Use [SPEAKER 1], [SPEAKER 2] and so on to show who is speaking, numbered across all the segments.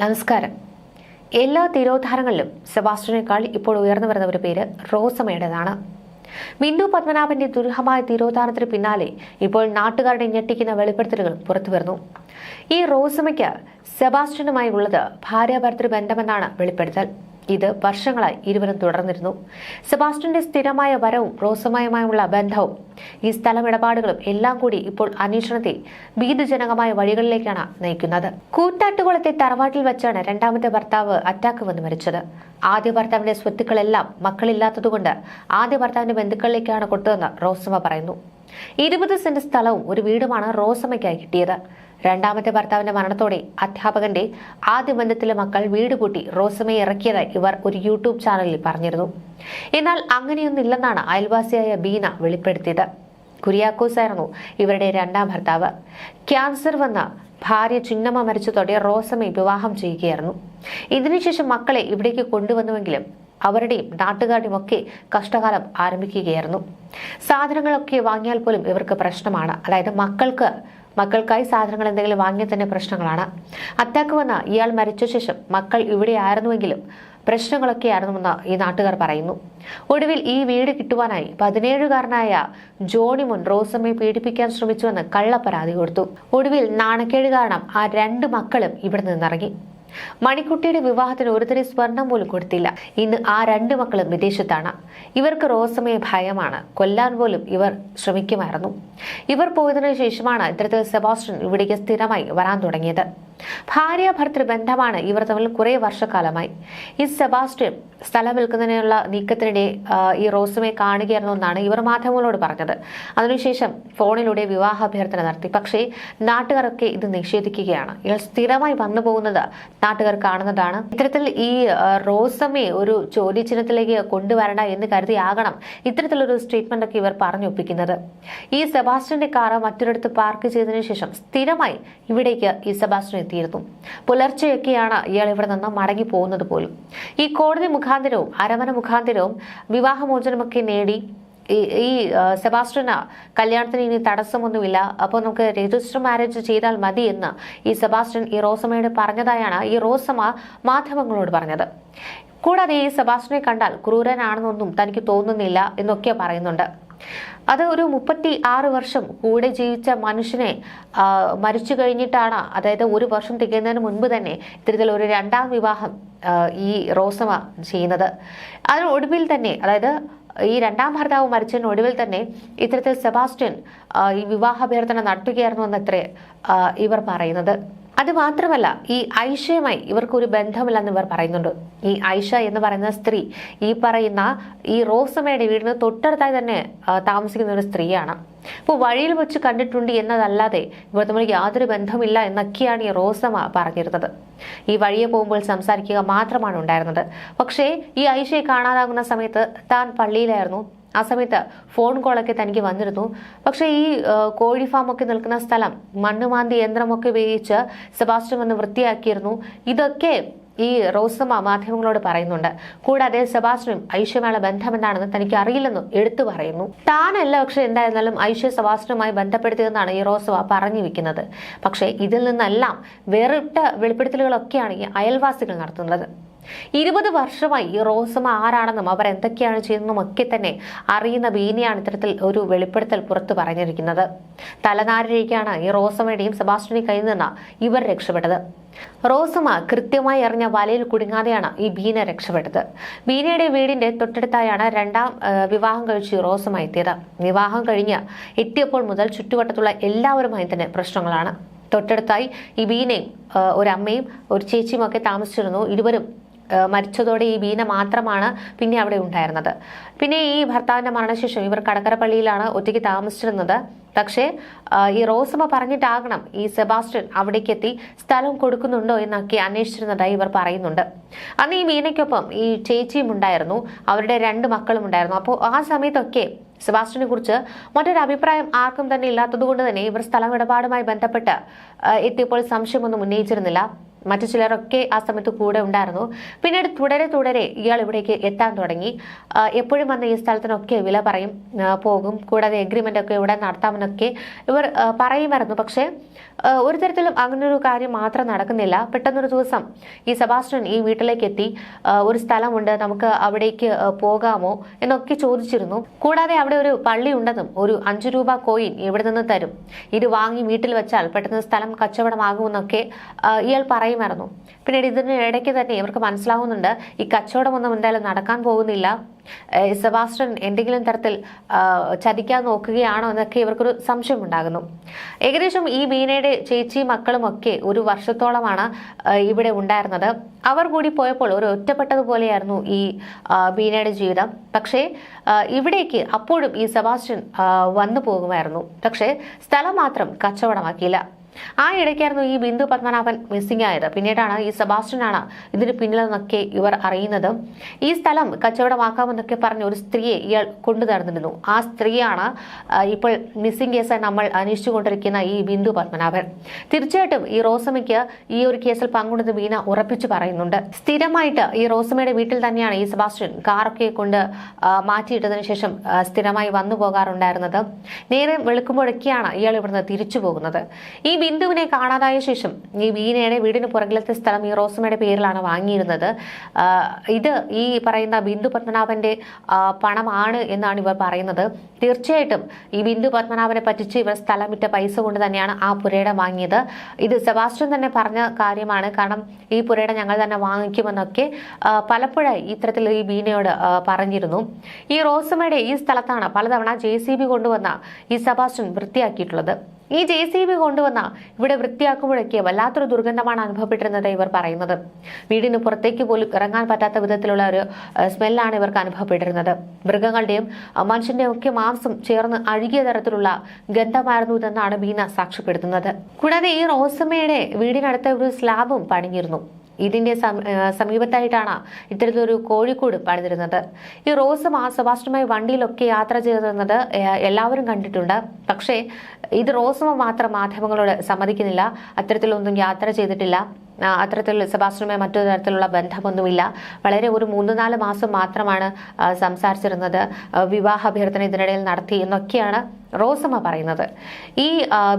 [SPEAKER 1] നമസ്കാരം. എല്ലാ തിരോധാരങ്ങളിലും സെബാസ്റ്റ്യനേക്കാൾ ഇപ്പോൾ ഉയർന്നു വരുന്ന ഒരു പേര് റോസമ്മയുടേതാണ്. ബിന്ദു പത്മനാഭന്റെ ദുരൂഹമായ തിരോധാനത്തിന് പിന്നാലെ ഇപ്പോൾ നാട്ടുകാരുടെ ഞെട്ടിക്കുന്ന വെളിപ്പെടുത്തലുകൾ പുറത്തുവരുന്നു ഈ റോസമ്മയ്ക്ക് സെബാസ്റ്റ്യനുമായി ഉള്ളത് ഭാര്യാഭർത്തൃ ബന്ധമെന്നാണ് വെളിപ്പെടുത്തൽ. ഇത് വർഷങ്ങളായി ഇരുവരും തുടർന്നിരുന്നു. സെബാസ്റ്റ്യന്റെ സ്ഥിരമായ വരവും റോസമയമായുള്ള ബന്ധവും ഈ സ്ഥലമിടപാടുകളും എല്ലാം കൂടി ഇപ്പോൾ അന്വേഷണത്തെ ഭീതിജനകമായ വഴികളിലേക്കാണ് നയിക്കുന്നത്. കൂറ്റാട്ടുകുളത്തെ തറവാട്ടിൽ വെച്ചാണ് രണ്ടാമത്തെ ഭർത്താവ് അറ്റാക്ക് വന്ന് മരിച്ചത്. ആദ്യ ഭർത്താവിന്റെ സ്വത്തുക്കളെല്ലാം മക്കളില്ലാത്തതുകൊണ്ട് ആദ്യ ഭർത്താവിന്റെ ബന്ധുക്കളിലേക്കാണ് കൊടുത്തതെന്ന് റോസമ്മ പറയുന്നു. ഇരുപത് സെന്റ് സ്ഥലവും ഒരു വീടുമാണ് റോസമ്മയ്ക്കായി കിട്ടിയത്. രണ്ടാമത്തെ ഭർത്താവിന്റെ മരണത്തോടെ അധ്യാപകന്റെ ആദ്യ ബന്ധത്തിലെ മക്കൾ വീട് പൂട്ടി റോസമ്മയെ ഇറക്കിയതായി ഇവർ ഒരു യൂട്യൂബ് ചാനലിൽ പറഞ്ഞിരുന്നു. എന്നാൽ അങ്ങനെയൊന്നില്ലെന്നാണ് അയൽവാസിയായ ബീന വെളിപ്പെടുത്തിയത്. കുര്യാക്കോസ് ആയിരുന്നു ഇവരുടെ രണ്ടാം ഭർത്താവ്. ക്യാൻസർ വന്ന ഭാര്യ ചിന്നമ്മ മരിച്ചതോടെ റോസമ്മയെ വിവാഹം ചെയ്യുകയായിരുന്നു. ഇതിനുശേഷം മക്കളെ ഇവിടേക്ക് കൊണ്ടുവന്നുവെങ്കിലും അവരുടെയും നാട്ടുകാരുടെയും ഒക്കെ കഷ്ടകാലം ആരംഭിക്കുകയായിരുന്നു. സാധനങ്ങളൊക്കെ വാങ്ങിയാൽ പോലും ഇവർക്ക് പ്രശ്നമാണ്. അതായത് മക്കൾക്ക് മക്കൾക്കായി സാധനങ്ങൾ എന്തെങ്കിലും വാങ്ങിയ തന്നെ പ്രശ്നങ്ങളാണ്. അറ്റാക്ക് വന്ന ഇയാൾ മരിച്ച ശേഷം മക്കൾ ഇവിടെ ആയിരുന്നുവെങ്കിലും പ്രശ്നങ്ങളൊക്കെ ആയിരുന്നുവെന്ന് ഈ നാട്ടുകാർ പറയുന്നു. ഒടുവിൽ ഈ വീട് കിട്ടുവാനായി പതിനേഴുകാരനായ ജോണി മുൻ റോസമ്മയെ പീഡിപ്പിക്കാൻ ശ്രമിച്ചുവെന്ന് കള്ള പരാതി കൊടുത്തു. ഒടുവിൽ നാണക്കേട് കാരണം ആ രണ്ട് മക്കളും ഇവിടെ നിന്നിറങ്ങി. മണിക്കുട്ടിയുടെ വിവാഹത്തിന് ഒരു തരി സ്വർണം പോലും കൊടുത്തില്ല. ഇന്ന് ആ രണ്ട് മക്കളും വിദേശത്താണ്. ഇവർക്ക് റോസമ്മയെ ഭയമാണ്. കൊല്ലാൻ പോലും ഇവർ ശ്രമിക്കുമായിരുന്നു. ഇവർ പോയതിനു ശേഷമാണ് ഇത്തരത്തിൽ സെബാസ്റ്റ്യൻ ഇവിടേക്ക് സ്ഥിരമായി വരാൻ തുടങ്ങിയത്. ഭാര്യ ഭർത്തൃ ബന്ധമാണ് ഇവർ തമ്മിൽ കുറേ വർഷക്കാലമായി. ഈ സെബാസ്റ്റ്യൻ സ്ഥലം വിൽക്കുന്നതിനുള്ള നീക്കത്തിനിടെ ഈ റോസുമെ കാണുകയായിരുന്നു എന്നാണ് ഇവർ മാധ്യമങ്ങളോട് പറഞ്ഞത്. അതിനുശേഷം ഫോണിലൂടെ വിവാഹ അഭ്യർത്ഥന നടത്തി. പക്ഷേ നാട്ടുകാരൊക്കെ ഇത് നിഷേധിക്കുകയാണ്. ഇയാൾ സ്ഥിരമായി വന്നു പോകുന്നത് നാട്ടുകാർ കാണുന്നതാണ്. ഇത്തരത്തിൽ ഈ റോസമെ ഒരു ചോദ്യചിഹ്നത്തിലേക്ക് കൊണ്ടുവരണ്ട എന്ന് കരുതിയാകണം ഇത്തരത്തിലൊരു സ്റ്റേറ്റ്മെന്റ് ഒക്കെ ഇവർ പറഞ്ഞൊപ്പിക്കുന്നത്. ഈ സെബാസ്റ്റ്യന്റെ കാറ് മറ്റൊരിടത്ത് പാർക്ക് ചെയ്തതിനു ശേഷം സ്ഥിരമായി ഇവിടേക്ക് ഈ സെബാസ്റ്റ്യൻ എത്തിയിരുന്നു. പുലർച്ചെയൊക്കെയാണ് ഇയാൾ ഇവിടെ നിന്ന് മടങ്ങി പോകുന്നത് പോലും. ഈ കോടതി മുഖാന്തരവും അരമന മുഖാന്തരവും വിവാഹമോചനമൊക്കെ നേടി. ഈ സെബാസ്റ്റ്യന് കല്യാണത്തിന് ഇനി തടസ്സമൊന്നുമില്ല. അപ്പോൾ നമുക്ക് രജിസ്റ്റർ മാരേജ് ചെയ്താൽ മതി എന്ന് ഈ സെബാസ്റ്റ്യൻ ഈ റോസമ്മയോട് പറഞ്ഞതായാണ് ഈ റോസമ്മ മാധ്യമങ്ങളോട് പറഞ്ഞത്. കൂടാതെ ഈ സെബാസ്റ്റ്യനെ കണ്ടാൽ ക്രൂരനാണെന്നൊന്നും തനിക്ക് തോന്നുന്നില്ല എന്നൊക്കെ പറയുന്നുണ്ട്. അത് ഒരു മുപ്പത്തി ആറ് വർഷം കൂടെ ജീവിച്ച മനുഷ്യനെ മരിച്ചു കഴിഞ്ഞിട്ടാണ് അതായത് ഒരു വർഷം തികയുന്നതിന് മുൻപ് തന്നെ ഇത്തരത്തിൽ ഒരു രണ്ടാം വിവാഹം ഈ റോസമ്മ ചെയ്യുന്നത്. അതിന് ഒടുവിൽ തന്നെ അതായത് ഈ രണ്ടാം ഭർത്താവ് മരിച്ചതിന് ഒടുവിൽ തന്നെ ഇത്തരത്തിൽ സെബാസ്റ്റ്യൻ ഈ വിവാഹാഭ്യർത്ഥന നടത്തുകയായിരുന്നു എന്നത്രേ ഇവർ പറയുന്നത്. അത് മാത്രമല്ല ഈ ഐഷയുമായി ഇവർക്കൊരു ബന്ധമില്ലെന്ന് ഇവർ പറയുന്നുണ്ട്. ഈ ഐഷ എന്ന് പറയുന്ന സ്ത്രീ ഈ പറയുന്ന ഈ റോസമ്മയുടെ വീടിന് തൊട്ടടുത്തായി തന്നെ താമസിക്കുന്ന ഒരു സ്ത്രീയാണ്. അപ്പോൾ വഴിയിൽ വെച്ച് കണ്ടിട്ടുണ്ട് എന്നതല്ലാതെ ഇവർ തമ്മിൽ യാതൊരു ബന്ധമില്ല എന്നൊക്കെയാണ് ഈ റോസമ്മ പറഞ്ഞിരുന്നത്. ഈ വഴിയെ പോകുമ്പോൾ സംസാരിക്കുക മാത്രമാണ് ഉണ്ടായിരുന്നത്. പക്ഷേ ഈ ഐഷയെ കാണാതാകുന്ന സമയത്ത് താൻ പള്ളിയിലായിരുന്നു. ആ സമയത്ത് ഫോൺ കോളൊക്കെ തനിക്ക് വന്നിരുന്നു. പക്ഷേ ഈ കോഴി ഫാമൊക്കെ നിൽക്കുന്ന സ്ഥലം മണ്ണുമാന്തി യന്ത്രമൊക്കെ ഉപയോഗിച്ച് സെബാസ്റ്റ്യൻ വന്ന് വൃത്തിയാക്കിയിരുന്നു. ഇതൊക്കെ ഈ റോസമ്മ മാധ്യമങ്ങളോട് പറയുന്നുണ്ട്. കൂടാതെ സെബാസ്റ്റ്യനും ബന്ധം ബന്ധമെന്താണെന്ന് തനിക്ക് അറിയില്ലെന്നും എടുത്തു പറയുന്നു. താനല്ല പക്ഷെ എന്തായിരുന്നാലും ഐശ്വര്യ സെബാസ്റ്റ്യനുമായി ബന്ധപ്പെടുത്തിയതെന്നാണ് ഈ റോസമ്മ പറഞ്ഞു വെക്കുന്നത്. പക്ഷേ ഇതിൽ നിന്നെല്ലാം വേറിട്ട വെളിപ്പെടുത്തലുകളൊക്കെയാണ് ഈ അയൽവാസികൾ നടത്തുന്നത്. ഇരുപത് വർഷമായി ഈ റോസമ്മ ആരാണെന്നും അവർ എന്തൊക്കെയാണ് ചെയ്യുന്നതും ഒക്കെ തന്നെ അറിയുന്ന ബീനിയാണ് ഇത്തരത്തിൽ ഒരു വെളിപ്പെടുത്തൽ പുറത്തു പറഞ്ഞിരിക്കുന്നത്. തലനാരിഴയ്ക്കാണ് ഈ റോസമ്മയുടെയും സെബാസ്റ്റ്യന്റെ കയ്യിൽ ഇവർ രക്ഷപ്പെട്ടത്. റോസമ്മ കൃത്യമായി അറിഞ്ഞ വലയിൽ കുടുങ്ങാതെയാണ് ഈ ബീന രക്ഷപ്പെട്ടത്. ബീനയുടെ വീടിന്റെ തൊട്ടടുത്തായാണ് രണ്ടാം വിവാഹം കഴിച്ച് റോസമ്മ എത്തിയത്. വിവാഹം കഴിഞ്ഞ് എത്തിയപ്പോൾ മുതൽ ചുറ്റുവട്ടത്തുള്ള എല്ലാവരുമായി തന്നെ പ്രശ്നങ്ങളാണ്. തൊട്ടടുത്തായി ഈ ബീനയും ഒരു അമ്മയും ഒരു ചേച്ചിയും ഒക്കെ താമസിച്ചിരുന്നു. ഇരുവരും മരിച്ചതോടെ ഈ ബീന മാത്രമാണ് പിന്നെ അവിടെ ഉണ്ടായിരുന്നത്. പിന്നെ ഈ ഭർത്താവിന്റെ മരണശേഷം ഇവർ കടക്കരപ്പള്ളിയിലാണ് ഒറ്റയ്ക്ക് താമസിച്ചിരുന്നത്. പക്ഷേ ഈ റോസമ്മ പറഞ്ഞിട്ടാകണം ഈ സെബാസ്റ്റ്യൻ അവിടേക്ക് എത്തി സ്ഥലം കൊടുക്കുന്നുണ്ടോ എന്നൊക്കെ അന്വേഷിച്ചിരുന്നതായി ഇവർ പറയുന്നുണ്ട്. അന്ന് ഈ വീനയ്ക്കൊപ്പം ഈ ചേച്ചിയും ഉണ്ടായിരുന്നു. അവരുടെ രണ്ട് മക്കളും ഉണ്ടായിരുന്നു. അപ്പോൾ ആ സമയത്തൊക്കെ സെബാസ്റ്റ്യനെ കുറിച്ച് മറ്റൊരു അഭിപ്രായം ആർക്കും തന്നെ ഇല്ലാത്തതുകൊണ്ട് തന്നെ ഇവർ സ്ഥലം ഇടപാടുമായി ബന്ധപ്പെട്ട് എത്തിയപ്പോൾ സംശയമൊന്നും ഉന്നയിച്ചിരുന്നില്ല. മറ്റു ചിലരൊക്കെ ആ സമയത്ത് കൂടെ ഉണ്ടായിരുന്നു. പിന്നീട് തുടരെ തുടരെ ഇയാൾ ഇവിടേക്ക് എത്താൻ തുടങ്ങി. എപ്പോഴും വന്ന് ഈ സ്ഥലത്തിനൊക്കെ വില പറയും പോകും. കൂടാതെ എഗ്രിമെന്റ് ഒക്കെ ഇവിടെ നടത്താമെന്നൊക്കെ ഇവർ പറയുമായിരുന്നു. പക്ഷേ ഒരു തരത്തിലും അങ്ങനൊരു കാര്യം മാത്രം നടക്കുന്നില്ല. പെട്ടെന്നൊരു ദിവസം ഈ സെബാസ്റ്റ്യൻ ഈ വീട്ടിലേക്ക് എത്തി. ഒരു സ്ഥലമുണ്ട് നമുക്ക് അവിടേക്ക് പോകാമോ എന്നൊക്കെ ചോദിച്ചിരുന്നു. കൂടാതെ അവിടെ ഒരു പള്ളി ഉണ്ടെന്നും ഒരു അഞ്ച് രൂപ കോയിൻ ഇവിടെ നിന്ന് തരും? ഇത് വാങ്ങി വീട്ടിൽ വെച്ചാൽ പെട്ടെന്ന് സ്ഥലം കച്ചവടമാകുമെന്നൊക്കെ ഇയാൾ ഇയാൾ പറയുമായിരുന്നു പിന്നീട് ഇതിന് ഇടയ്ക്ക് തന്നെ ഇവർക്ക് മനസ്സിലാവുന്നുണ്ട് ഈ കച്ചവടമൊന്നും എന്തായാലും നടക്കാൻ പോകുന്നില്ല. സെബാസ്റ്റൻ എന്തെങ്കിലും തരത്തിൽ ചതിക്കാൻ നോക്കുകയാണോ എന്നൊക്കെ ഇവർക്കൊരു സംശയം ഉണ്ടാകുന്നു ഏകദേശം ഈ ബീനയുടെ ചേച്ചി മക്കളും ഒക്കെ ഒരു വർഷത്തോളമാണ് ഇവിടെ ഉണ്ടായിരുന്നത്. അവർ കൂടി പോയപ്പോൾ ഒരു ഒറ്റപ്പെട്ടതുപോലെയായിരുന്നു ഈ മീനയുടെ ജീവിതം. പക്ഷേ ഇവിടേക്ക് അപ്പോഴും ഈ സെബാസ്റ്റ്യൻ വന്നു പോകുമായിരുന്നു. പക്ഷേ സ്ഥലം മാത്രം കച്ചവടമാക്കിയില്ല. ആ ഇടയ്ക്കായിരുന്നു ഈ ബിന്ദു പത്മനാഭൻ മിസ്സിംഗ് ആയത്. പിന്നീടാണ് ഈ സെബാസ്റ്റ്യനാണ് ഇതിന് പിന്നിലെന്നൊക്കെ ഇവർ അറിയുന്നത്. ഈ സ്ഥലം കച്ചവടമാക്കാമെന്നൊക്കെ പറഞ്ഞ ഒരു സ്ത്രീയെ ഇയാൾ കൊണ്ടു നടന്നിരുന്നു. ആ സ്ത്രീയാണ് ഇപ്പോൾ മിസ്സിംഗ് കേസ് നമ്മൾ അന്വേഷിച്ചുകൊണ്ടിരിക്കുന്ന ഈ ബിന്ദു പത്മനാഭൻ. തീർച്ചയായിട്ടും ഈ റോസമ്മയ്ക്ക് ഈ ഒരു കേസിൽ പങ്കുണ്ടെന്ന് വീണ ഉറപ്പിച്ചു പറയുന്നുണ്ട്. സ്ഥിരമായിട്ട് ഈ റോസമ്മയുടെ വീട്ടിൽ തന്നെയാണ് ഈ സെബാസ്റ്റ്യൻ കാറൊക്കെ കൊണ്ട് മാറ്റിയിട്ടതിന് ശേഷം സ്ഥിരമായി വന്നു പോകാറുണ്ടായിരുന്നത് നേരെ വെളുക്കുമ്പോഴൊക്കെയാണ് ഇയാൾ ഇവിടുന്ന് തിരിച്ചു പോകുന്നത്. ഈ ബിന്ദുവിനെ കാണാതായ ശേഷം ഈ വീനയുടെ വീടിന് പുറകിലത്തെ സ്ഥലം ഈ റോസമ്മയുടെ പേരിലാണ് വാങ്ങിയിരുന്നത്. ഇത് ഈ പറയുന്ന ബിന്ദു പത്മനാഭന്റെ പണമാണ് എന്നാണ് ഇവർ പറയുന്നത്. തീർച്ചയായിട്ടും ഈ ബിന്ദു പത്മനാഭനെ പറ്റിച്ച് ഇവർ സ്ഥലം വിറ്റ പൈസ കൊണ്ട് തന്നെയാണ് ആ പുരയിടം വാങ്ങിയത്. ഇത് സെബാസ്റ്റ്യൻ തന്നെ പറഞ്ഞ കാര്യമാണ്. കാരണം ഈ പുരയിടം ഞങ്ങൾ തന്നെ വാങ്ങിക്കുമെന്നൊക്കെ പലപ്പോഴായി ഇത്തരത്തിൽ ഈ ബീനയോട് പറഞ്ഞിരുന്നു. ഈ റോസമ്മയുടെ ഈ സ്ഥലത്താണ് പലതവണ ജെ സി ബി കൊണ്ടുവന്ന ഈ സെബാസ്റ്റ്യൻ വൃത്തിയാക്കിയിട്ടുള്ളത്. ഈ ജെ സി ബി കൊണ്ടുവന്ന ഇവിടെ വൃത്തിയാക്കുമ്പോഴൊക്കെ വല്ലാത്തൊരു ദുർഗന്ധമാണ് അനുഭവപ്പെട്ടിരുന്നത് ഇവർ പറയുന്നത്. വീടിന് പുറത്തേക്ക് പോലും ഇറങ്ങാൻ പറ്റാത്ത വിധത്തിലുള്ള ഒരു സ്മെല്ലാണ് ഇവർക്ക് അനുഭവപ്പെട്ടിരുന്നത്. മൃഗങ്ങളുടെയും മനുഷ്യന്റെയും ഒക്കെ മാംസം ചേർന്ന് അഴുകിയ തരത്തിലുള്ള ഗന്ധമായിരുന്നു ഇതെന്നാണ് ബീന സാക്ഷ്യപ്പെടുത്തുന്നത്. കൂടാതെ ഈ റോസമ്മയുടെ വീടിനടുത്ത ഒരു സ്ലാബും പണിഞ്ഞിരുന്നു. ഏഹ് സമീപത്തായിട്ടാണ് ഇത്തരത്തിലൊരു കോഴിക്കോട് പണിതിരുന്നത്. ഈ റോസ് ആ സെബാസ്റ്റ്യനുമായി വണ്ടിയിലൊക്കെ യാത്ര ചെയ്തിരുന്നത് എല്ലാവരും കണ്ടിട്ടുണ്ട്. പക്ഷേ ഇത് റോസമ്മ മാത്രം മാധ്യമങ്ങളോട് സമ്മതിക്കുന്നില്ല. അത്തരത്തിലൊന്നും യാത്ര ചെയ്തിട്ടില്ല. അത്തരത്തിൽ സെബാസ്റ്റ്യനുമായി മറ്റൊരു തരത്തിലുള്ള ബന്ധമൊന്നുമില്ല. വളരെ ഒരു മൂന്ന് നാല് മാസം മാത്രമാണ് സംസാരിച്ചിരുന്നത്. വിവാഹ അഭ്യർത്ഥന ഇതിനിടയിൽ നടത്തി എന്നൊക്കെയാണ് റോസമ്മ പറയുന്നത്. ഈ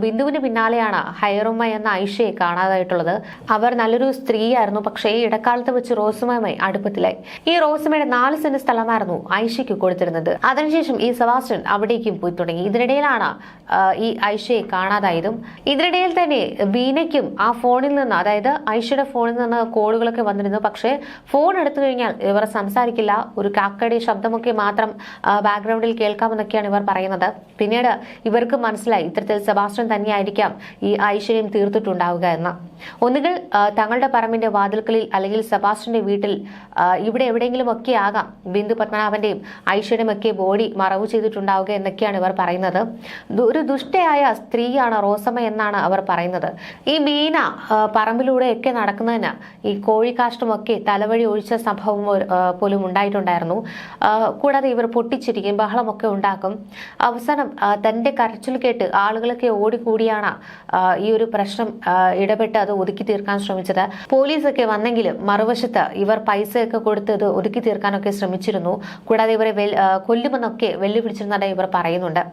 [SPEAKER 1] ബിന്ദുവിന് പിന്നാലെയാണ് ഹൈറുമ്മ എന്ന ഐഷയെ കാണാതായിട്ടുള്ളത്. അവർ നല്ലൊരു സ്ത്രീയായിരുന്നു പക്ഷേ ഈ ഇടക്കാലത്ത് വെച്ച് റോസമ്മയുമായി അടുപ്പത്തിലായി. ഈ റോസമ്മയുടെ നാല് സെന്റ് സ്ഥലമായിരുന്നു ഐഷയ്ക്ക് കൊടുത്തിരുന്നത്. അതിനുശേഷം ഈ സെബാസ്റ്റ്യൻ അവിടേക്കും പോയി തുടങ്ങി. ഇതിനിടയിലാണ് ഈ ഐഷയെ കാണാതായതും. ഇതിനിടയിൽ തന്നെ ബീനയ്ക്കും ആ ഫോണിൽ നിന്ന് അതായത് ഐഷയുടെ ഫോണിൽ നിന്ന് കോളുകളൊക്കെ വന്നിരുന്നു. പക്ഷേ ഫോൺ എടുത്തു കഴിഞ്ഞാൽ ഇവർ സംസാരിക്കില്ല. ഒരു കാക്കയുടെ ശബ്ദമൊക്കെ മാത്രം ബാക്ക്ഗ്രൗണ്ടിൽ കേൾക്കാമെന്നൊക്കെയാണ് ഇവർ പറയുന്നത്. പിന്നീട് ഇവർക്ക് മനസ്സിലായി ഇത്തരത്തിൽ സെബാസ്റ്റ്യൻ തന്നെയായിരിക്കാം ഈ ഐശ്വര്യം തീർത്തിട്ടുണ്ടാവുക എന്ന്. ഒന്നുകിൽ തങ്ങളുടെ പറമ്പിന്റെ വാതിൽക്കലിൽ അല്ലെങ്കിൽ സെബാസ്റ്റ്യന്റെ വീട്ടിൽ ഇവിടെ എവിടെയെങ്കിലും ഒക്കെ ആകാം ബിന്ദു പത്മനാഭന്റെയും ഐശ്വര്യമൊക്കെ ബോഡി മറവ് ചെയ്തിട്ടുണ്ടാവുക എന്നൊക്കെയാണ് ഇവർ പറയുന്നത്. ഒരു ദുഷ്ടയായ സ്ത്രീയാണ് റോസമ്മ എന്നാണ് അവർ പറയുന്നത്. ഈ മീന പറമ്പിലൂടെ പറമ്പിലൂടെയൊക്കെ നടക്കുന്നതിന് ഈ കോഴിക്കാഷ്ടമൊക്കെ തലവഴി ഒഴിച്ച സംഭവം പോലും ഉണ്ടായിട്ടുണ്ടായിരുന്നു. കൂടാതെ ഇവർ പൊട്ടിച്ചിരിക്കും ബഹളമൊക്കെ ഉണ്ടാക്കും. അവസാനം ആ, തന്റെ കരച്ചിൽ കേട്ട് ആളുകളൊക്കെ ഓടിക്കൂടിയാണ് ഈ ഒരു പ്രശ്നം ഇടപെട്ട് അത് ഒതുക്കി തീർക്കാൻ ശ്രമിച്ചത്. പോലീസൊക്കെ വന്നെങ്കിലും മറുവശത്ത് ഇവർ പൈസയൊക്കെ കൊടുത്ത് ഇത് ഒതുക്കി തീർക്കാനൊക്കെ ശ്രമിച്ചിരുന്നു. കൂടാതെ ഇവരെ കൊല്ലുമെന്നൊക്കെ വെല്ലുവിളിച്ചിരുന്നതായി ഇവർ പറയുന്നുണ്ട്.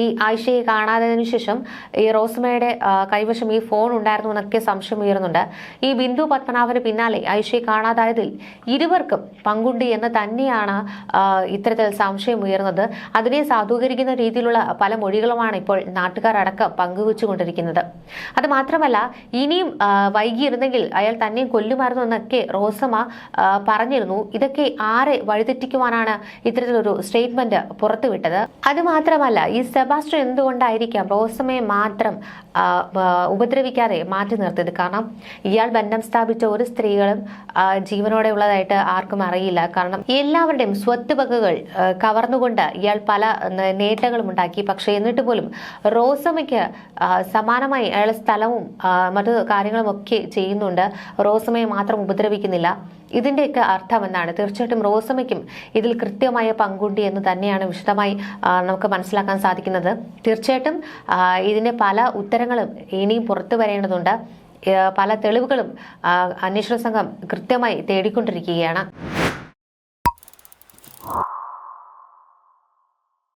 [SPEAKER 1] ഈ ആയിഷയെ കാണാത്തതിനു ശേഷം ഈ റോസ്മയുടെ കൈവശം ഈ ഫോൺ ഉണ്ടായിരുന്നു എന്നൊക്കെ സംശയം ഉയരുന്നുണ്ട്. ഈ ബിന്ദു പത്മനാഭന് പിന്നാലെ ആയിഷയെ കാണാതായതിൽ ഇരുവർക്കും പങ്കുണ്ട് എന്ന് തന്നെയാണ് ഇത്തരത്തിൽ സംശയം ഉയർന്നത് അതിനെ സാധൂകരിക്കുന്ന രീതിയിലുള്ള പല മൊഴികളുമാണ് ഇപ്പോൾ നാട്ടുകാരടക്കം പങ്കുവച്ചുകൊണ്ടിരിക്കുന്നത്. അത് മാത്രമല്ല ഇനിയും വൈകിയിരുന്നെങ്കിൽ അയാൾ തന്നെയും കൊല്ലുമായിരുന്നു എന്നൊക്കെ റോസമ്മ പറഞ്ഞിരുന്നു. ഇതൊക്കെ ആരെ വഴിതെറ്റിക്കുവാനാണ് ഇത്തരത്തിലൊരു സ്റ്റേറ്റ്മെന്റ് പുറത്തുവിട്ടത്? അത് മാത്രമല്ല ഈ സെബാസ്റ്റ്യൻ എന്തുകൊണ്ടായിരിക്കാം റോസമ്മയെ മാത്രം ഉപദ്രവിക്കാതെ മാറ്റി നിർത്തിയത്? കാരണം ഇയാൾ ബന്ധം സ്ഥാപിച്ച ഒരു സ്ത്രീകളും ജീവനോടെ ഉള്ളതായിട്ട് ആർക്കും അറിയില്ല. കാരണം എല്ലാവരുടെയും സ്വത്ത് വകകൾ കവർന്നുകൊണ്ട് ഇയാൾ പല നേട്ടങ്ങളും ഉണ്ടാക്കി പക്ഷെ എന്നിട്ട് പോലും റോസമ്മയ്ക്ക് സമാനമായി അയാൾ സ്ഥലവും മറ്റു കാര്യങ്ങളും ഒക്കെ ചെയ്യുന്നുണ്ട്. റോസമ്മയെ മാത്രം ഉപദ്രവിക്കുന്നില്ല. ഇതിന്റെയൊക്കെ അർത്ഥം എന്താണ്? തീർച്ചയായിട്ടും റോസമ്മയ്ക്കും ഇതിൽ കൃത്യമായ പങ്കുണ്ട് എന്ന് തന്നെയാണ് വിശദമായി നമുക്ക് മനസ്സിലാക്കാൻ സാധിക്കുന്നത്. തീർച്ചയായിട്ടും ഇതിന്റെ പല ഉത്തരങ്ങളും ഇനിയും പുറത്തു വരേണ്ടതുണ്ട്. പല തെളിവുകളും അന്വേഷണ സംഘം കൃത്യമായി തേടിക്കൊണ്ടിരിക്കുകയാണ്.